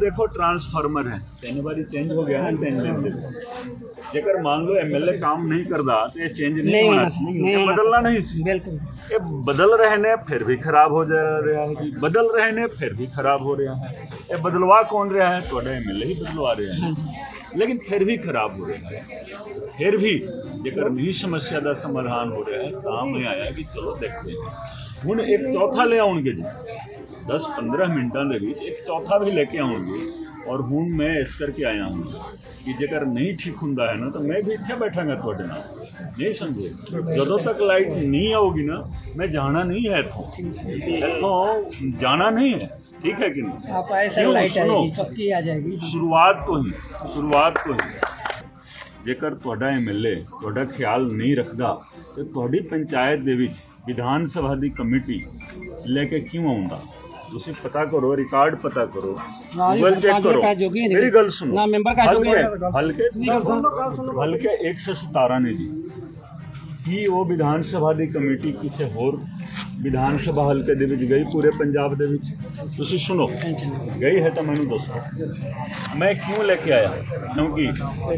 ਦੇਖੋ ਟਰਾਂਸਫਾਰਮਰ ਹੈ। ਤਿੰਨ ਵਾਰੀ ਚੇਂਜ ਹੋ ਗਿਆ ਨਾ ਤਿੰਨ ਦਿਨ ਦੇ ਵਿੱਚ। ਜੇਕਰ ਮੰਨ ਲਓ ਐਮਐਲਏ ਕੰਮ ਨਹੀਂ ਕਰਦਾ ਤੇ ਇਹ ਚੇਂਜ ਨਹੀਂ ਹੋਣਾ ਸੀ ਇਹ ਬਦਲਣਾ ਨਹੀਂ ਸੀ। ਬਿਲਕੁਲ। ਇਹ ਬਦਲ ਰਹੇ ਨੇ ਫਿਰ ਵੀ ਖਰਾਬ ਹੋ ਜਾ ਰਿਹਾ ਹੈ ਜੀ। ਬਦਲ ਰਹੇ ਨੇ ਫਿਰ ਵੀ ਖਰਾਬ ਹੋ ਰਿਹਾ ਹੈ। ਇਹ ਬਦਲਵਾ ਕੌਣ ਰਿਹਾ ਹੈ? ਤੁਹਾਡਾ ਐਮਐਲਏ ਹੀ ਬਦਲਵਾ ਰਿਹਾ ਹੈ। ਲੇਕਿਨ ਫਿਰ ਵੀ ਖਰਾਬ ਹੋ ਰਿਹਾ ਹੈ। ਫਿਰ ਵੀ ਜੇਕਰ ਨਹੀਂ ਸਮੱਸਿਆ ਦਾ ਸਮਾਧਾਨ ਹੋ ਰਿਹਾ ਹੈ ਤਾਂ ਮੈਂ ਆਇਆ ਕਿ ਚਲੋ ਦੇਖਦੇ ਹਾਂ। ਹੁਣ ਇੱਕ ਚੌਥਾ ਲੈ ਆਉਣਗੇ ਜੀ। 10-15 ਮਿੰਟਾਂ ਦੇ ਵਿੱਚ ਇੱਕ ਚੌਥਾ ਵੀ ਲੈ ਕੇ ਆਉਣਗੇ ਔਰ ਹੁਣ ਮੈਂ ਇਸ ਕਰਕੇ ਆਇਆ ਹਾਂ ਕਿ ਜੇਕਰ ਨਹੀਂ ਠੀਕ ਹੁੰਦਾ ਹੈ ਨਾ ਤਾਂ ਮੈਂ ਵੀ ਇੱਥੇ ਬੈਠਾਂਗਾ ਤੁਹਾਡੇ ਨਾਲ ਨਹੀਂ ਸਮਝੇ ਜਦੋਂ ਤੱਕ ਲਾਈਟ ਨਹੀਂ ਆਊਗੀ ਨਾ ਮੈਂ ਜਾਣਾ ਨਹੀਂ ਹੈ ਇੱਥੋਂ ਇੱਥੋਂ ਜਾਣਾ ਨਹੀਂ ਹੈ ਠੀਕ ਹੈ ਕਿ ਨਹੀਂ आप आए सर क्यों? लाइट सुनो। आएगी पक्की आ जाएगी ਸ਼ੁਰੂਆਤ ਤੋਂ ਹੀ ਸ਼ੁਰੂਆਤ ਤੋਂ ਹੀ ਜੇਕਰ ਤੁਹਾਡਾ ਐਮਐਲਏ ਤੁਹਾਡਾ ਖਿਆਲ ਨਹੀਂ ਰੱਖਦਾ ਤੇ ਤੁਹਾਡੀ ਪੰਚਾਇਤ ਦੇ ਵਿੱਚ ਵਿਧਾਨ ਸਭਾ ਦੀ ਕਮੇਟੀ ਲੈ ਕੇ ਕਿਉਂ ਆਉਂਦਾ ਤੁਸੀਂ ਪਤਾ ਕਰੋ ਰਿਕਾਰਡ ਪਤਾ ਕਰੋ ਨਾ ਜੀ, ਗੂਗਲ ਚੈੱਕ ਸਰਪੰਚ ਕਰੋ का जोगी नहीं। ਮੇਰੀ ਗੱਲ ਸੁਣੋ ਨਾ ਮੈਂਬਰ का जोगी ਹਲਕੇ ਹਲਕੇ ਹਲਕੇ 117 ਨੇ ਜੀ ਕੀ ਉਹ ਵਿਧਾਨ ਸਭਾ ਦੀ ਕਮੇਟੀ ਕਿਸੇ ਹੋਰ ਵਿਧਾਨ ਸਭਾ ਹਲਕੇ ਦੇ ਵਿੱਚ ਗਈ ਪੂਰੇ ਪੰਜਾਬ ਦੇ ਵਿੱਚ। ਤੁਸੀਂ ਸੁਣੋ ਗਈ ਹੈ ਤਾਂ ਮੈਨੂੰ ਦੱਸੋ। ਮੈਂ ਕਿਉਂ ਲੈ ਕੇ ਆਇਆ? ਕਿਉਂਕਿ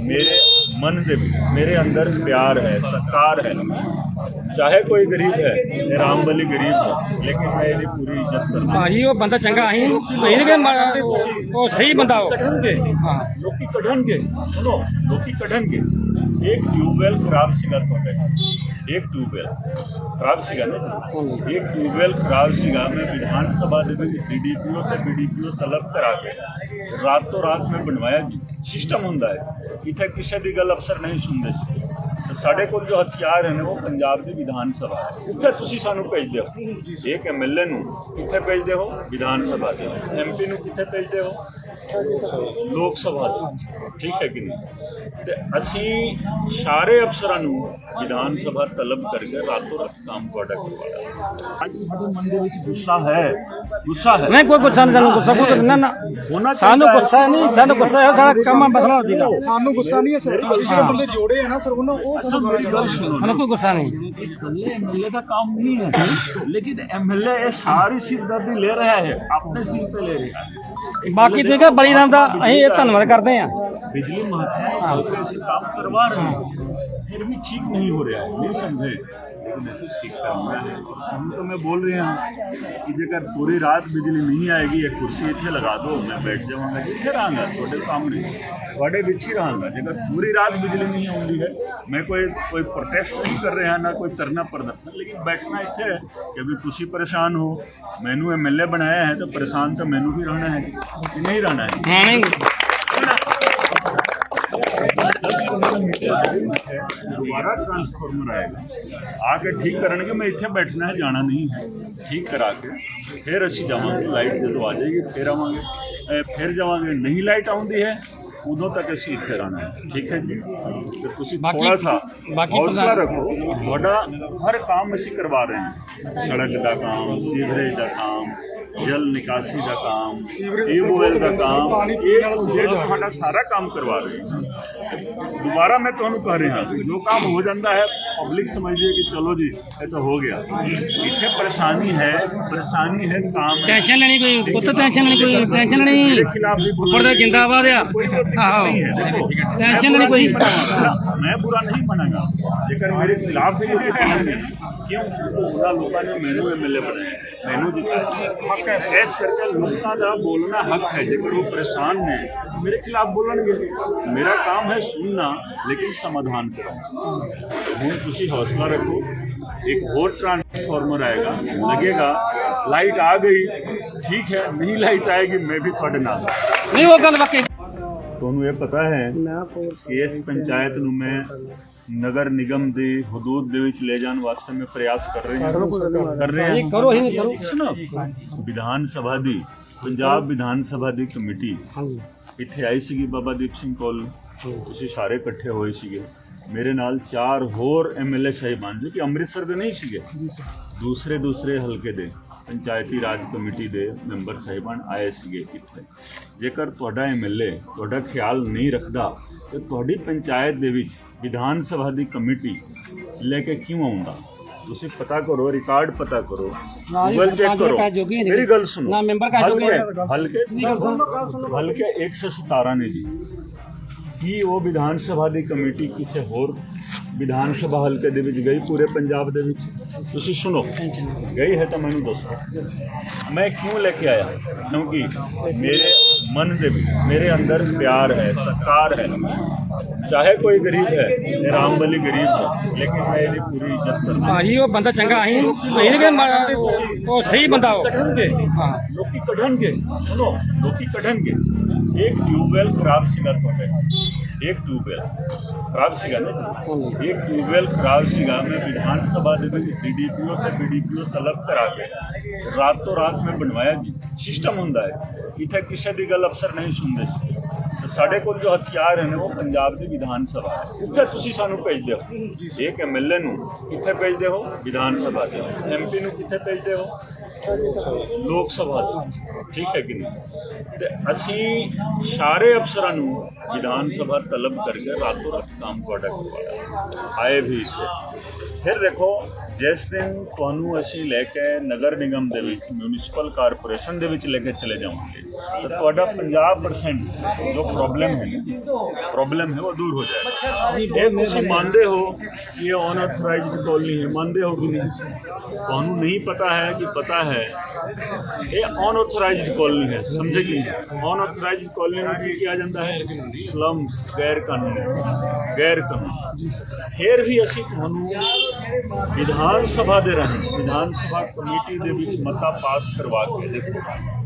ਮੇਰੇ ਮਨ ਦੇ ਵਿੱਚ ਮੇਰੇ ਅੰਦਰ ਪਿਆਰ ਹੈ ਸਤਿਕਾਰ ਹੈ। ਚਾਹੇ ਕੋਈ ਗਰੀਬ ਹੈ ਇਹ ਰਾਮ ਬਲੀ ਗਰੀਬ ਹੈ ਲੇਕਿਨ ਮੈਂ ਇਹਦੀ ਪੂਰੀ ਇੱਜ਼ਤ ਕਰਦਾ ਭਾਜੀ ਉਹ ਬੰਦਾ ਚੰਗਾ ਅਸੀਂ ਨੇ ਕਿ ਉਹ ਸਹੀ ਬੰਦਾ ਉਹ। ਕੱਢਣਗੇ। ਹਾਂ। ਲੋਕੀ ਕੱਢਣਗੇ। ਸੁਣੋ ਲੋਕੀ ਕੱਢਣਗੇ। ਇੱਕ ਟਿਊਬਵੈਲ ਖਰਾਬ ਸੀਗਾ ਤੁਹਾਡੇ ਇੱਕ ਟਿਊਬਵੈਲ ਖਰਾਬ ਸੀਗਾ ਨਾ ਇੱਕ ਟਿਊਬਵੈਲ ਖਰਾਬ ਸੀਗਾ ਮੈਂ ਵਿਧਾਨ ਸਭਾ ਦੇ ਵਿੱਚ ਡੀਡੀਪੀਓ ਤੇ ਬੀਡੀਪੀਓ ਤਲਬ ਕਰਾ ਕੇ ਰਾਤੋਂ ਰਾਤ ਮੈਂ ਬਣਵਾਇਆ ਜੀ ਸਿਸਟਮ ਹੁੰਦਾ ਹੈ ਇੱਥੇ ਕਿਸੇ ਦੀ ਗੱਲ ਅਫਸਰ ਨਹੀਂ ਸੁਣਦੇ ਸੀ ਤੇ ਸਾਡੇ ਕੋਲ ਜੋ ਹਥਿਆਰ ਹਨ ਉਹ ਪੰਜਾਬ ਦੀ ਵਿਧਾਨ ਸਭਾ ਹੈ ਉੱਥੇ ਤੁਸੀਂ ਸਾਨੂੰ ਭੇਜਦੇ ਹੋ ਇੱਕ ਐਮਐਲਏ ਨੂੰ ਕਿੱਥੇ ਭੇਜਦੇ ਹੋ ਵਿਧਾਨ ਸਭਾ ਦੇ ਐਮਪੀ ਨੂੰ ਕਿੱਥੇ ਭੇਜਦੇ ਹੋ ਲੋਕ ਸਭਾ ਦੇ ਠੀਕ ਹੈ ਕਿ ਨਹੀਂ ਤੇ ਅਸੀਂ ਸਾਰੇ ਅਫਸਰਾਂ ਨੂੰ ਵਿਧਾਨ ਸਭਾ ਤਲਬ ਕਰਕੇ ਰਾਤੋਂ ਰਾਤ ਕੰਮ ਤੁਹਾਡਾ ਕਰਵਾਇਆ ਅੱਜ ਸਾਡੇ ਮਨ ਦੇ ਵਿੱਚ ਗੁੱਸਾ ਹੈ ਗੁੱਸਾ ਹੈ ਨਹੀਂ ਕੋਈ ਗੁੱਸਾ ਨਹੀਂ ਸਾਨੂੰ ਗੁੱਸਾ ਕੋਈ ਨਾ ਨਾ ਹੋਣਾ ਸਾਨੂੰ ਚਾਹੀਦਾ ਹੈ। ਗੁੱਸਾ ਨਹੀਂ ਸਾਨੂੰ ਗੁੱਸਾ ਹੈ ਸਾਡਾ ਕੰਮ ਬਸਣਾ ਸੀਗਾ ਸਾਨੂੰ ਗੁੱਸਾ ਨਹੀਂ ਹੈ ਸਰ ਜਿਹੜੇ ਬੰਦੇ ਜੋੜੇ ਆ ਨਾ ਸਰ ਉਹਨਾਂ ਉਹ ਅੱਛਾ ਮੇਰੀ ਗੱਲ ਸੁਣੋ ਸਾਨੂੰ ਕੋਈ ਗੁੱਸਾ ਨਹੀਂ इकल्ले एमएलए का काम नहीं है लेकिन एमएलए ये सारी सिरदर्दी ले रहा है अपने सिर पे ले रहा है ਬਾਕੀ ਤੁਸੀਂ ਕਹ ਬਲੀਰਾਮ ਦਾ ਅਸੀਂ ਇਹ ਧੰਨਵਾਦ ਕਰਦੇ ਹਾਂ बिजली महकमा हल्के से काम करवा रहे हैं फिर भी ठीक नहीं हो रहा है नहीं समझे लेकिन ऐसे ठीक करना है हम तो मैं बोल रहे हैं कि जेकर पूरी रात बिजली नहीं आएगी एक कुर्सी इतने लगा दो मैं बैठ जाऊंगा जिथे रहांगा थोड़े सामने थोड़े ਵਿੱਚ ਹੀ ਰਹਾਂਗਾ ਜੇਕਰ ਪੂਰੀ ਰਾਤ ਬਿਜਲੀ ਨਹੀਂ ਆਉਂਦੀ ਹੈ ਮੈਂ ਕੋਈ ਕੋਈ ਪ੍ਰੋਟੈਸਟ ਨਹੀਂ ਕਰ ਰਿਹਾ ਨਾ ਕੋਈ ਧਰਨਾ ਪ੍ਰਦਰਸ਼ਨ ਲੇਕਿਨ ਬੈਠਣਾ ਇੱਥੇ ਹੈ ਕਿ ਵੀ ਤੁਸੀਂ ਪਰੇਸ਼ਾਨ ਹੋ ਮੈਨੂੰ ਐਮਐਲਏ ਬਣਾਇਆ ਹੈ ਤਾਂ ਪਰੇਸ਼ਾਨ ਤਾਂ ਮੈਨੂੰ ਵੀ ਰਹਿਣਾ ਹੈ ਕਿ ਨਹੀਂ ਰਹਿਣਾ ਹੈ ਦੁਬਾਰਾ ਟਰਾਂਸਫਾਰਮਰ ਆਏਗਾ। ਆ ਕੇ ਠੀਕ ਕਰਨਗੇ ਮੈਂ ਇੱਥੇ ਬੈਠਣਾ ਹੈ ਜਾਣਾ ਨਹੀਂ ਹੈ। ਠੀਕ ਕਰਾ ਕੇ ਫਿਰ ਅਸੀਂ ਜਾਵਾਂਗੇ ਲਾਈਟ ਜਦੋਂ ਆ ਜਾਏਗੀ ਫਿਰ ਆਵਾਂਗੇ। ਫਿਰ ਜਾਵਾਂਗੇ ਨਹੀਂ ਲਾਈਟ ਆਉਂਦੀ ਹੈ ਉਦੋਂ ਤੱਕ ਅਸੀਂ ਇੱਥੇ ਰਹਿਣਾ ਹੈ। ਠੀਕ ਹੈ ਜੀ? ਤੇ ਤੁਸੀਂ ਬਾਕੀ- ਥੋੜਾ ਸਾ ਬਾਕੀ ਹੌਸਲਾ ਰੱਖੋ ਤੁਹਾਡਾ ਹਰ ਕੰਮ ਅਸੀਂ ਕਰਵਾ ਰਹੇ ਹਾਂ। ਸੜਕ ਦਾ ਕੰਮ ਸੀਵਰੇਜ ਦਾ ਕੰਮ ਜਲ ਨਿਕਾਸੀ ਦਾ ਕੰਮ ਟਿਊਬਵੈਲ ਦਾ ਕੰਮ ਇਹ ਤੁਹਾਡਾ ਸਾਰਾ ਕੰਮ ਕਰਵਾ ਰਹੇ ਹਾਂ। ਦੁਬਾਰਾ ਮੈਂ ਤੁਹਾਨੂੰ ਕਹਿ ਰਿਹਾ ਜੋ ਕੰਮ ਹੋ ਜਾਂਦਾ ਹੈ ਪਬਲਿਕ ਸਮਝਦੀ ਕਿ ਚਲੋ ਜੀ ਇਹ ਤਾਂ ਹੋ ਗਿਆ। ਇੱਥੇ ਪਰੇਸ਼ਾਨੀ ਹੈ ਪਰੇਸ਼ਾਨੀ ਹੈ ਕੰਮ ਟੈਨਸ਼ਨ ਲੈਣੀ ਕੋਈ ਪੁੱਤ ਟੈਨਸ਼ਨ ਲੈਣੀ ਕੋਈ ਟੈਨਸ਼ਨ ਲੈਣੀ। ਉੱਪਰ ਦਾ ਜਿੰਦਾਬਾਦ ਆ। ਆਹੋ। ਟੈਨਸ਼ਨ ਲੈਣੀ ਕੋਈ। ਮੈਂ ਬੁਰਾ ਨਹੀਂ ਮਨਾਂਗਾ। ਜੇਕਰ ਮੇਰੇ ਖਿਲਾਫ ਵੀ ਕੋਈ ਕੰਮ ਹੈ ਕਿਉਂ? ਉਹਨਾਂ ਲੋਕਾਂ ਨੇ ਮੈਨੂੰ ਐਮਐਲਏ ਬਣਾਇਆ ਮੈਨੂੰ ਜਿਤਾਇਆ ਹੱਕ ਹੈ ਇਸ ਕਰਕੇ ਲੋਕਾਂ ਦਾ ਬੋਲਣਾ ਹੱਕ ਹੈ ਜੇਕਰ ਉਹ ਪਰੇਸ਼ਾਨ ਨੇ ਮੇਰੇ ਖਿਲਾਫ ਬੋਲਣਗੇ ਮੇਰਾ ਕੰਮ ਹੈ ਸੁਣਨਾ ਲੇਕਿਨ ਸਮਾਧਾਨ ਕਰਨਾ ਹੁਣ ਤੁਸੀਂ ਹੌਸਲਾ ਰੱਖੋ ਇੱਕ ਹੋਰ ट्रांसफार्मर आएगा लगेगा लाइट आ गई ठीक है नहीं लाइट आएगी मैं भी ਤੁਹਾਡੇ ਨਾਲ ਨਹੀਂ ਉਹ ਗੱਲ ਵਾਕਈ ਤੁਹਾਨੂੰ ਇਹ ਪਤਾ ਹੈ ਕਿ ਇਸ ਪੰਚਾਇਤ ਨੂੰ ਮੈਂ ਨਗਰ ਨਿਗਮ ਦੀ ਹਦੂਦ ਦੇ ਵਿੱਚ ਲੈ ਜਾਣ ਵਾਸਤੇ ਮੈਂ ਪ੍ਰਯਾਸ ਕਰ ਰਿਹਾ ਹਾਂ। ਕਰ ਰਿਹਾ ਇਹ ਹਾਂ। ਕਰੋ ਹੀ ਕਰੋ। ਸੁਣੋ। ਵਿਧਾਨ ਸਭਾ ਦੀ ਪੰਜਾਬ ਵਿਧਾਨ ਸਭਾ ਦੀ ਕਮੇਟੀ ਇੱਥੇ ਆਈ ਸੀਗੀ ਬਾਬਾ ਦੀਪ ਸਿੰਘ ਕੋਲ। ਤੁਸੀਂ ਸਾਰੇ ਇਕੱਠੇ ਹੋਏ ਸੀਗੇ। ਮੇਰੇ ਨਾਲ ਚਾਰ ਹੋਰ ਐਮਐਲਏ ਸਾਹਿਬਾਨ ਜੋ ਕਿ ਅੰਮ੍ਰਿਤਸਰ ਦੇ ਨਹੀਂ ਸੀਗੇ। ਦੂਸਰੇ ਦੂਸਰੇ ਹਲਕੇ ਦੇ ਪੰਚਾਇਤੀ ਰਾਜ ਕਮੇਟੀ ਦੇ ਮੈਂਬਰ ਸਾਹਿਬਾਨ ਆਏ ਸੀਗੇ ਇੱਥੇ। ਜੇਕਰ ਤੁਹਾਡਾ ਐਮਐਲਏ ਤੁਹਾਡਾ ਖਿਆਲ ਨਹੀਂ ਰੱਖਦਾ ਤੇ ਤੁਹਾਡੀ ਪੰਚਾਇਤ ਦੇ ਵਿੱਚ ਵਿਧਾਨ ਸਭਾ ਦੀ ਕਮੇਟੀ ਲੈ ਕੇ ਕਿਉਂ ਆਉਂਦਾ? ਤੁਸੀਂ ਪਤਾ ਕਰੋ ਰਿਕਾਰਡ ਪਤਾ ਕਰੋ ਗੂਗਲ ਚੈੱਕ ਕਰੋ। ਮੇਰੀ ਗੱਲ ਸੁਣੋ। ਨਾ ਮੈਂਬਰ ਕਾ ਜੋਗੇ ਹਲਕੇ ਹਲਕੇ 117 ਨੇ ਜੀ। ਕੀ ਉਹ ਵਿਧਾਨ ਸਭਾ ਦੀ ਕਮੇਟੀ ਕਿਸੇ ਹੋਰ ਵਿਧਾਨ ਸਭਾ ਹਲਕੇ ਦੇ ਵਿੱਚ ਗਈ ਪੂਰੇ ਪੰਜਾਬ ਦੇ ਵਿੱਚ? ਤੁਸੀਂ ਸੁਣੋ। ਗਈ ਹੈ ਤਾਂ ਮੈਨੂੰ ਦੱਸੋ। ਮੈਂ ਕਿਉਂ ਲੈ ਕੇ ਆਇਆ? ਕਿਉਂਕਿ ਮੇਰੇ ਮਨ ਦੇ ਵਿੱਚ ਮੇਰੇ ਅੰਦਰ ਪਿਆਰ ਹੈ ਸਤਿਕਾਰ ਹੈ। ਚਾਹੇ ਕੋਈ ਗਰੀਬ ਹੈ ਇਹ ਰਾਮ ਬਲੀ ਗਰੀਬ ਹੈ ਲੇਕਿਨ ਮੈਂ ਇਹਦੀ ਪੂਰੀ ਇੱਜ਼ਤ ਕਰਦਾ ਭਾਜੀ ਉਹ ਬੰਦਾ ਚੰਗਾ ਅਸੀਂ ਅਸੀਂ ਕਿ ਉਹ ਸਹੀ ਬੰਦਾ ਉਹ। ਕੱਢਣਗੇ। ਹਾਂ। ਲੋਕੀ ਕੱਢਣਗੇ। ਸੁਣੋ ਲੋਕੀ ਕੱਢਣਗੇ। ਇੱਕ ਟਿਊਬਵੈਲ ਖਰਾਬ ਸੀਗਾ ਤੁਹਾਡੇ ਇੱਕ ਟਿਊਬਵੈਲ ਖਰਾਬ ਸੀਗਾ ਨਾ ਜੀ? ਇੱਕ ਟਿਊਬਵੈਲ ਖਰਾਬ ਸੀਗਾ ਮੈਂ ਵਿਧਾਨ ਸਭਾ ਦੇ ਵਿੱਚ ਡੀਡੀਪੀਓ ਤੇ ਬੀਡੀਪੀਓ ਤਲਬ ਕਰਾ ਕੇ ਰਾਤੋਂ ਰਾਤ ਮੈਂ ਬਣਵਾਇਆ ਜੀ। ਸਿਸਟਮ ਹੁੰਦਾ ਹੈ। ਇੱਥੇ ਕਿਸੇ ਦੀ ਗੱਲ ਅਫਸਰ ਨਹੀਂ ਸੁਣਦੇ ਸੀ। ਸਾਡੇ ਕੋਲ ਜੋ ਹਥਿਆਰ ਹਨ ਉਹ ਪੰਜਾਬ ਦੀ ਵਿਧਾਨ ਸਭਾ ਹੈ। ਉੱਥੇ ਤੁਸੀਂ ਸਾਨੂੰ ਭੇਜਦੇ ਹੋ। ਇੱਕ ਐਮਐਲਏ ਨੂੰ ਕਿੱਥੇ ਭੇਜਦੇ ਹੋ? ਵਿਧਾਨ ਸਭਾ ਦੇ। ਐਮਪੀ ਨੂੰ ਕਿੱਥੇ ਭੇਜਦੇ ਹੋ? ਲੋਕ ਸਭਾ ਦੇ। ਠੀਕ ਹੈ ਕਿ ਨਹੀਂ? ਤੇ ਅਸੀਂ ਸਾਰੇ ਅਫਸਰਾਂ ਨੂੰ ਵਿਧਾਨ ਸਭਾ ਤਲਬ ਕਰਕੇ ਰਾਤੋਂ ਰਾਤ ਕੰਮ ਤੁਹਾਡਾ ਕਰਵਾਇਆ ਆਏ ਵੀ ਇੱਥੇ। ਫਿਰ ਦੇਖੋ ਜਿਸ ਦਿਨ ਤੁਹਾਨੂੰ ਅਸੀਂ ਲੈ ਕੇ ਨਗਰ ਨਿਗਮ ਦੇ ਵਿੱਚ ਮਿਊਨਿਸਪਲ ਕਾਰਪੋਰੇਸ਼ਨ ਦੇ ਵਿੱਚ ਲੈ ਕੇ ਚਲੇ ਜਾਵਾਂਗੇ ਤਾਂ ਤੁਹਾਡਾ 50% ਜੋ ਪ੍ਰੋਬਲਮ ਹੈ ਪ੍ਰੋਬਲਮ ਹੈ ਉਹ ਦੂਰ ਹੋ ਜਾਏਗਾ। ਇਹ ਤੁਸੀਂ ਮੰਨਦੇ ਹੋ ਕਿ ਇਹ ਅਨਆਥੋਰਾਈਜ਼ਡ ਕਾਲੋਨੀ ਹੈ ਮੰਨਦੇ ਹੋ ਕਿ ਨਹੀਂ? ਤੁਹਾਨੂੰ ਨਹੀਂ ਪਤਾ ਹੈ ਕਿ ਪਤਾ ਹੈ ਇਹ ਅਨਆਥੋਰਾਈਜ਼ਡ ਕਾਲੋਨੀ ਹੈ ਸਮਝੇ ਕਿ ਅਨਆਥੋਰਾਈਜ਼ਡ ਕਾਲੋਨੀ ਨੂੰ ਕੀ ਕਿਹਾ ਜਾਂਦਾ ਹੈ? ਸਲਮਸ ਗੈਰ ਕਾਨੂੰਨੀ ਗੈਰ ਕਾਨੂੰਨੀ। ਫਿਰ ਵੀ ਅਸੀਂ ਤੁਹਾਨੂੰ ਵਿਧਾਨ ਸਭਾ ਦੇ ਰਾਹੀਂ ਵਿਧਾਨ ਸਭਾ ਕਮੇਟੀ ਦੇ ਵਿੱਚ ਮਤਾ ਪਾਸ ਕਰਵਾ ਕੇ ਦੇਖੋ।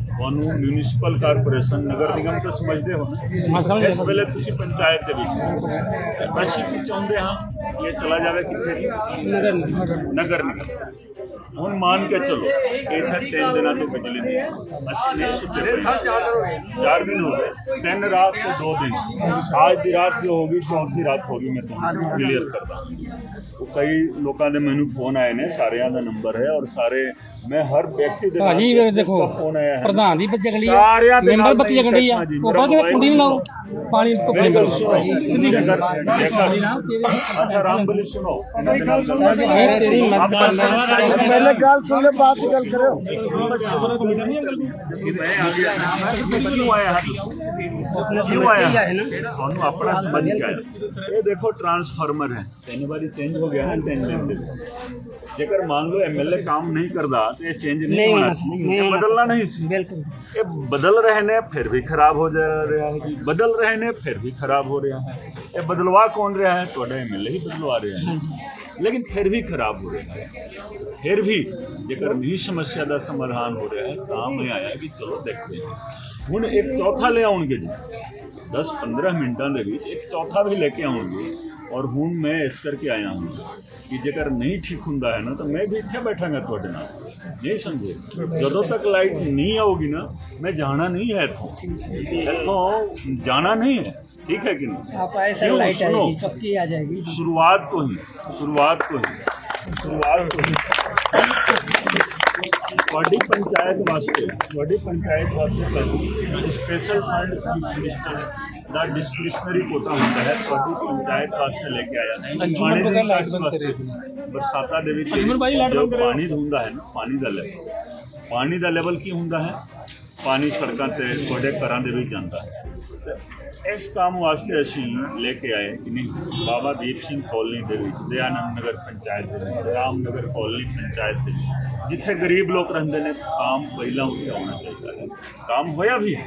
ਤੁਹਾਨੂੰ ਮਿਊਨਿਸਪਲ ਕਾਰਪੋਰੇਸ਼ਨ ਨਗਰ ਨਿਗਮ ਤਾਂ ਸਮਝਦੇ ਹੋ ਨਾ? ਇਸ ਵੇਲੇ ਤੁਸੀਂ ਪੰਚਾਇਤ ਦੇ ਵਿੱਚ। ਅਸੀਂ ਕੀ ਚਾਹੁੰਦੇ ਹਾਂ ਕਿ ਚਲਾ ਜਾਵੇ ਕਿੱਥੇ? ਨਗਰ ਨਗਰ ਨਗਰ ਨਿਗਮ। ਹੁਣ ਮੰਨ ਕੇ ਚਲੋ ਇੱਥੇ ਤਿੰਨ ਦਿਨਾਂ ਤੋਂ ਬਿਜਲੀ ਨਹੀਂ। ਅਸੀਂ ਨਹੀਂ ਸੁੱਤੇ। ਚਾਰ ਦਿਨ ਹੋ ਗਏ। ਤਿੰਨ ਰਾਤ ਤੇ ਦੋ ਦਿਨ। ਅੱਜ ਦੀ ਰਾਤ ਜੋ ਹੋਗੀ ਚੌਥੀ ਰਾਤ ਹੋਗੀ ਮੈਂ ਤੁਹਾਨੂੰ ਕਲੀਅਰ ਕਰਦਾ। ਉਹ ਕਈ ਲੋਕਾਂ ਦੇ ਮੈਨੂੰ ਫੋਨ ਆਏ ਨੇ ਸਾਰਿਆਂ ਦਾ ਨੰਬਰ ਹੈ ਔਰ ਸਾਰੇ ਮੈਂ ਹਰ ਵਿਅਕਤੀ ਦੇ ਭਾਜੀ ਦੇਖੋ ਫੋਨ ਆਇਆ ਹੈ। ਪ੍ਰਧਾਨ ਦੀ ਬੱਚੇ ਗੰਢੀ ਸਾਰਿਆਂ ਦੇ ਮੈਂਬਰ ਨਾਲ ਬੱਤੀ ਗੰਢੀ ਆ ਜੀ, ਉਹ ਮੇਰਾ ਬਾਅਦ ਕੁੰਡੀ ਨੂੰ ਲਾਓ। ਪਾਣੀ ਧੁੱਪ ਮੇਰੀ ਨਹੀਂ ਗੱਲ ਸੁਣੋ ਜੇਕਰ ਜੇਕਰ ਅੱਛਾ ਰਾਮ ਬਲੀ ਸੁਣੋ। ਇਹਨਾਂ ਦੇ ਨਾਲ ਗੱਲ ਕਰੋ। ਇਹ ਤੇਰੀ ਮਦਦ ਮੈਂ ਪਹਿਲੇ ਗੱਲ ਸੁਣ ਲੈ ਬਾਅਦ ਚ ਗੱਲ ਕਰਿਓ। ਮੈਂ ਆ ਗਿਆ ਕਿਉਂ ਆਇਆ? ਹੈ ਕਿਉਂ ਆਇਆ? ਹੈ ਤੁਹਾਨੂੰ ਆਪਣਾ ਸਮਝ ਕੇ ਆਇਆ। ਇਹ ਦੇਖੋ ਟਰਾਂਸਫਾਰਮਰ ਹੈ। ਤਿੰਨ ਵਾਰੀ ਚੇਂਜ ਹੋ ਗਿਆ ਨਾ ਤਿੰਨ ਦਿਨ ਦੇ। ਜੇਕਰ ਮੰਨ ਲਓ ਐਮਐਲਏ ਕੰਮ ਨਹੀਂ ਕਰਦਾ ਤੇ ਇਹ ਚੇਂਜ ਨਹੀਂ ਹੋਣਾ ਸੀ। ਇਹ। ਬਦਲਣਾ ਨਹੀਂ ਸੀ। ਬਿਲਕੁਲ। ਇਹ ਬਦਲ ਰਹੇ ਨੇ ਫਿਰ ਵੀ ਖਰਾਬ ਹੋ ਜਾ ਰਿਹਾ ਹੈ ਜੀ। ਬਦਲ ਰਹੇ ਨੇ ਫਿਰ ਵੀ ਖਰਾਬ ਹੋ ਰਿਹਾ ਹੈ। ਇਹ ਬਦਲਵਾ ਕੌਣ ਰਿਹਾ ਹੈ? ਤੁਹਾਡਾ ਐਮਐਲਏ ਹੀ ਬਦਲਵਾ ਰਿਹਾ ਹੈ। ਲੇਕਿਨ ਫਿਰ ਵੀ ਖਰਾਬ ਹੋ ਰਿਹਾ ਹੈ। ਫਿਰ ਵੀ ਜੇਕਰ ਨਹੀਂ ਸਮੱਸਿਆ ਦਾ ਸਮਾਧਾਨ ਹੋ ਰਿਹਾ ਹੈ ਤਾਂ ਮੈਂ ਆਇਆ ਕਿ ਚਲੋ ਦੇਖਦੇ ਹਾਂ। ਹੁਣ ਇੱਕ ਚੌਥਾ ਲੈ ਆਉਣਗੇ ਜੀ। 10-15 ਮਿੰਟਾਂ ਦੇ ਵਿੱਚ ਇੱਕ ਚੌਥਾ ਵੀ ਲੈ ਕੇ ਆਉਣਗੇ। ਔਰ ਹੁਣ ਮੈਂ ਇਸ ਕਰਕੇ ਆਇਆ ਹਾਂ ਕਿ ਜੇਕਰ ਨਹੀਂ ਠੀਕ ਹੁੰਦਾ ਹੈ ਨਾ ਤਾਂ ਮੈਂ ਵੀ ਇੱਥੇ ਬੈਠਾਂਗਾ ਤੁਹਾਡੇ ਨਾਲ ਨਹੀਂ ਸਮਝੇ ਜਦੋਂ ਤੱਕ ਲਾਈਟ ਨਹੀਂ ਆਊਗੀ ਨਾ ਮੈਂ ਜਾਣਾ ਨਹੀਂ ਹੈ ਇੱਥੋਂ ਇੱਥੋਂ ਜਾਣਾ ਨਹੀਂ ਹੈ ਠੀਕ ਹੈ ਕਿ ਨਹੀਂ आप आए क्यों? सर लाइट सुनो। आएगी चौकी आ जाएगी शुरुआत को ही शुरुआत को ही शुरुआत को ही ਤੁਹਾਡੀ ਪੰਚਾਇਤ ਵਾਸਤੇ ਤੁਹਾਡੀ ਪੰਚਾਇਤ ਵਾਸਤੇ ਸਪੈਸ਼ਲ ਫੰਡ ਮਿਨਿਸਟਰ ਦਾ ਡਿਸਕ੍ਰਿਸ਼ਨਰੀ ਕੋਟਾ ਹੁੰਦਾ ਹੈ ਤੁਹਾਡੀ ਪੰਚਾਇਤ ਵਾਸਤੇ ਲੈ ਕੇ ਆਇਆ ਹੈ ਪਾਣੀ ਦੀ ਨਿਕਾਸ ਵਾਸਤੇ ਬਰਸਾਤਾਂ ਦੇ ਵਿੱਚ ਜੋ ਪਾਣੀ ਹੁੰਦਾ ਹੈ ਨਾ ਪਾਣੀ ਦਾ ਲੈਵਲ ਪਾਣੀ ਦਾ ਲੈਵਲ ਕੀ ਹੁੰਦਾ ਹੈ? ਪਾਣੀ ਸੜਕਾਂ ਤੇ ਤੁਹਾਡੇ ਘਰਾਂ ਦੇ ਵਿੱਚ ਜਾਂਦਾ ਹੈ। ਇਸ ਕੰਮ ਵਾਸਤੇ ਅਸੀਂ ਲੈ ਕੇ ਆਏ ਕਿ ਨਹੀਂ ਬਾਬਾ ਦੀਪ ਸਿੰਘ ਕਾਲਨੀ ਦੇ ਵਿੱਚ ਦਇਆਨੰਦ ਨਗਰ ਪੰਚਾਇਤ ਦੇ ਵਿੱਚ ਰਾਮਨਗਰ ਕਾਲਨੀ ਪੰਚਾਇਤ ਦੇ ਜਿੱਥੇ ਗਰੀਬ ਲੋਕ ਰਹਿੰਦੇ ਨੇ ਕੰਮ ਪਹਿਲਾਂ ਉੱਥੇ ਆਉਣਾ ਚਾਹੀਦਾ ਹੈ। ਕੰਮ ਹੋਇਆ ਵੀ ਹੈ।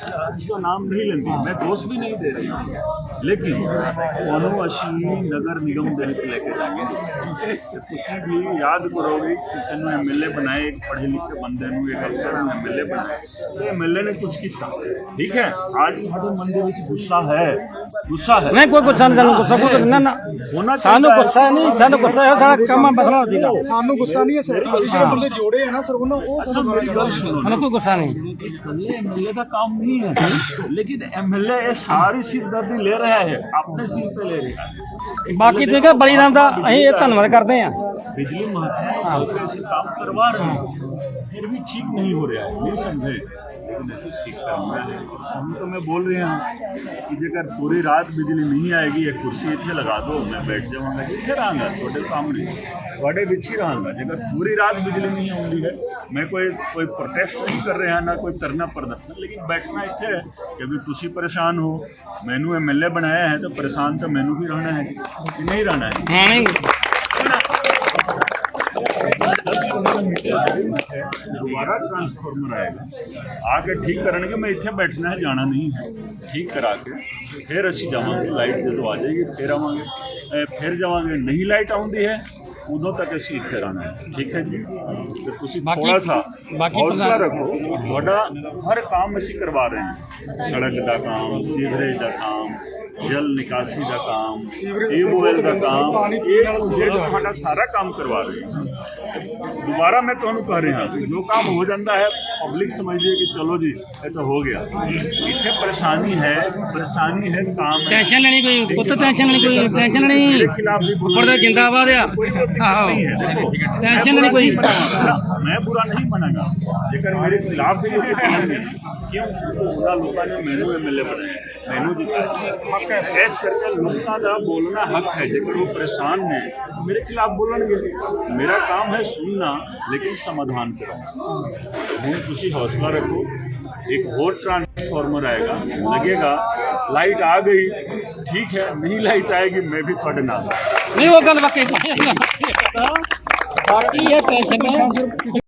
ना ਜੋ ਕੰਮ ਹੋ ਗਿਆ ਨਾ एमएल साहब दवागे ये टेंशन ਬਿਲਕੁਲ नहीं ਸਹੀ ਜੋ ਕੰਮ हाँ। ਹੋ ਜਾਂਦਾ ਹੈ ਨਾ ਪਬਲਿਕ उसका ਨਾਮ ਨਹੀਂ ਲੈਂਦੀ ਮੈਂ ਦੋਸ਼ ਵੀ ਨਹੀਂ ਦੇ ਰਹੀ ਲੇਕਿਨ ਉਹਨੂੰ ਅਸੀਂ ਨਗਰ ਨਿਗਮ ਦੇ ਵਿੱਚ ਲੈ ਕੇ ਜਾਵਾਂਗੇ ਤੇ ਤੁਸੀਂ ਵੀ ਯਾਦ ਕਰੋਗੇ ਕਿਸੇ ਨੂੰ ਐਮਐਲਏ ਬਣਾਏ ਇੱਕ ਪੜ੍ਹੇ ਲਿਖੇ ਬੰਦੇ ਨੂੰ ਇੱਕ ਅਫਸਰ ਨੂੰ ਐਮਐਲਏ ਬਣਾਏ ਤੇ ਐਮਐਲਏ ਨੇ ਕੁਝ ਕੀਤਾ ਠੀਕ ਹੈ ਅੱਜ ਤੁਹਾਡੇ ਮਨ ਦੇ ਵਿੱਚ ਗੁੱਸਾ ਹੈ ਗੁੱਸਾ ਹੈ नहीं कोई गुस्सा नहीं सानू गुस्सा कोई ना ना ਹੋਣਾ सानू ਚਾਹੀਦਾ ਹੈ। गुस्सा नहीं सानू गुस्सा है सारा काम बसना सीधा ਸਾਨੂੰ ਗੁੱਸਾ ਨਹੀਂ ਹੈ ਸਰ ਜਿਹੜੇ ਬੰਦੇ ਜੋੜੇ ਆ ਨਾ ਸਰ ਉਹਨਾਂ ਉਹ अच्छा ਸਾਨੂੰ मेरी गल सुनो हमें कोई गुस्सा नहीं इकल्ले एमएलए का काम नहीं है लेकिन एमएलए ये सारी सिरदर्दी ले रहा है अपने सिर पे ले रहा है ਬਾਕੀ ਤੁਸੀਂ ਕਿਹਾ ਬਲੀਰਾਮ ਦਾ ਅਸੀਂ ਇਹ ਧੰਨਵਾਦ ਕਰਦੇ ਆ बिजली महत्वपूर्ण से काम करवा रहे हैं फिर भी ठीक नहीं हो रहा है नहीं समझे उन्हें से ठीक करवाना है हम तो मैं बोल रहे हैं कि जेकर पूरी रात बिजली नहीं आएगी एक कुर्सी इतने लगा दो मैं बैठ जाऊंगा इतने रहांगा थोड़े सामने थोड़े बिच ही रहांगा जेकर पूरी रात बिजली नहीं आती है मैं कोई कोई प्रोटेस्ट नहीं कर रहा ना कोई करना प्रदर्शन लेकिन बैठना इतने है कि भी तुम परेशान हो मैनू एम एल ए बनाया है तो परेशान तो मैनू भी रहना है नहीं रहना है ਠੀਕ ਕਰਨਗੇ ਮੈਂ ਇੱਥੇ ਬੈਠਣਾ ਜਾਣਾ ਨਹੀਂ ਹੈ। ਠੀਕ ਕਰਾ ਕੇ ਫਿਰ ਅਸੀਂ ਜਾਵਾਂਗੇ ਲਾਈਟ ਜਦੋਂ ਆ ਜਾਏਗੀ ਫਿਰ ਆਵਾਂਗੇ। ਫਿਰ ਜਾਵਾਂਗੇ ਨਹੀਂ ਲਾਈਟ ਆਉਂਦੀ ਹੈ ਉਦੋਂ ਤੱਕ ਅਸੀਂ ਇੱਥੇ ਰਹਿਣਾ ਹੈ। ਠੀਕ ਹੈ ਜੀ? ਤੇ ਤੁਸੀਂ ਥੋੜਾ ਸਾ ਹੌਸਲਾ ਰੱਖੋ ਤੁਹਾਡਾ ਹਰ ਕੰਮ ਅਸੀਂ ਕਰਵਾ ਰਹੇ ਹਾਂ। ਸੜਕ ਦਾ ਕੰਮ ਸੀਵਰੇਜ ਦਾ ਕੰਮ ਜਲ ਨਿਕਾਸੀ ਦਾ ਕੰਮ ਟਿਊਬਵੈਲ ਦਾ ਕੰਮ ਇਹ ਤੁਹਾਡਾ ਸਾਰਾ ਕੰਮ ਕਰਵਾ ਰਹੇ ਹਾਂ। ਦੁਬਾਰਾ ਮੈਂ ਤੁਹਾਨੂੰ ਕਹਿ ਰਿਹਾ ਜੋ ਕੰਮ ਹੋ ਜਾਂਦਾ ਹੈ ਪਬਲਿਕ ਸਮਝਦੀ ਹੈ ਕਿ ਚਲੋ ਜੀ ਇਹ ਤਾਂ ਹੋ ਗਿਆ। ਇੱਥੇ ਪਰੇਸ਼ਾਨੀ ਹੈ ਪਰੇਸ਼ਾਨੀ ਹੈ ਕੰਮ ਟੈਨਸ਼ਨ ਲੈਣੀ ਕੋਈ ਪੁੱਤ ਟੈਨਸ਼ਨ ਲੈਣੀ ਕੋਈ ਟੈਨਸ਼ਨ ਨਹੀਂ ਉੱਪਰ ਦਾ ਜਿੰਦਾਬਾਦ ਆ। ਆਹੋ। ਟੈਨਸ਼ਨ ਲੈਣੀ ਕੋਈ। ਮੈਂ ਬੁਰਾ ਨਹੀਂ ਮਨਾਂਗਾ। ਜੇਕਰ ਮੇਰੇ ਖਿਲਾਫ ਵੀ ਲੋਕ ਕਿਉਂ? ਉਹਨਾਂ ਲੋਕਾਂ ਨੇ ਮੈਨੂੰ ਐਮਐਲਏ ਬਣਾਇਆ। ਮੈਨੂੰ ਜਿਤਾਇਆ ਇਸ ਕਰਕੇ ਲੋਕਾਂ ਦਾ ਬੋਲਣਾ ਹੱਕ ਹੈ ਜੇਕਰ ਉਹ ਪਰੇਸ਼ਾਨ ਨੇ ਮੇਰੇ ਖਿਲਾਫ ਬੋਲਣਗੇ ਮੇਰਾ ਕੰਮ ਹੈ ਸੁਣਨਾ ਲੇਕਿਨ ਸਮਾਧਾਨ ਕਰਨਾ ਹੁਣ ਤੁਸੀਂ ਹੌਸਲਾ ਰੱਖੋ एक और ट्रांसफार्मर आएगा लगेगा लाइट आ गई ठीक है नहीं लाइट आएगी मैं भी थोड़े नाम ਨਹੀਂ ਉਹ ਗੱਲ ਵਾਕਈ ਬਾਕੀ ਇਹ ਟੈਨਸ਼ਨ ਹੈ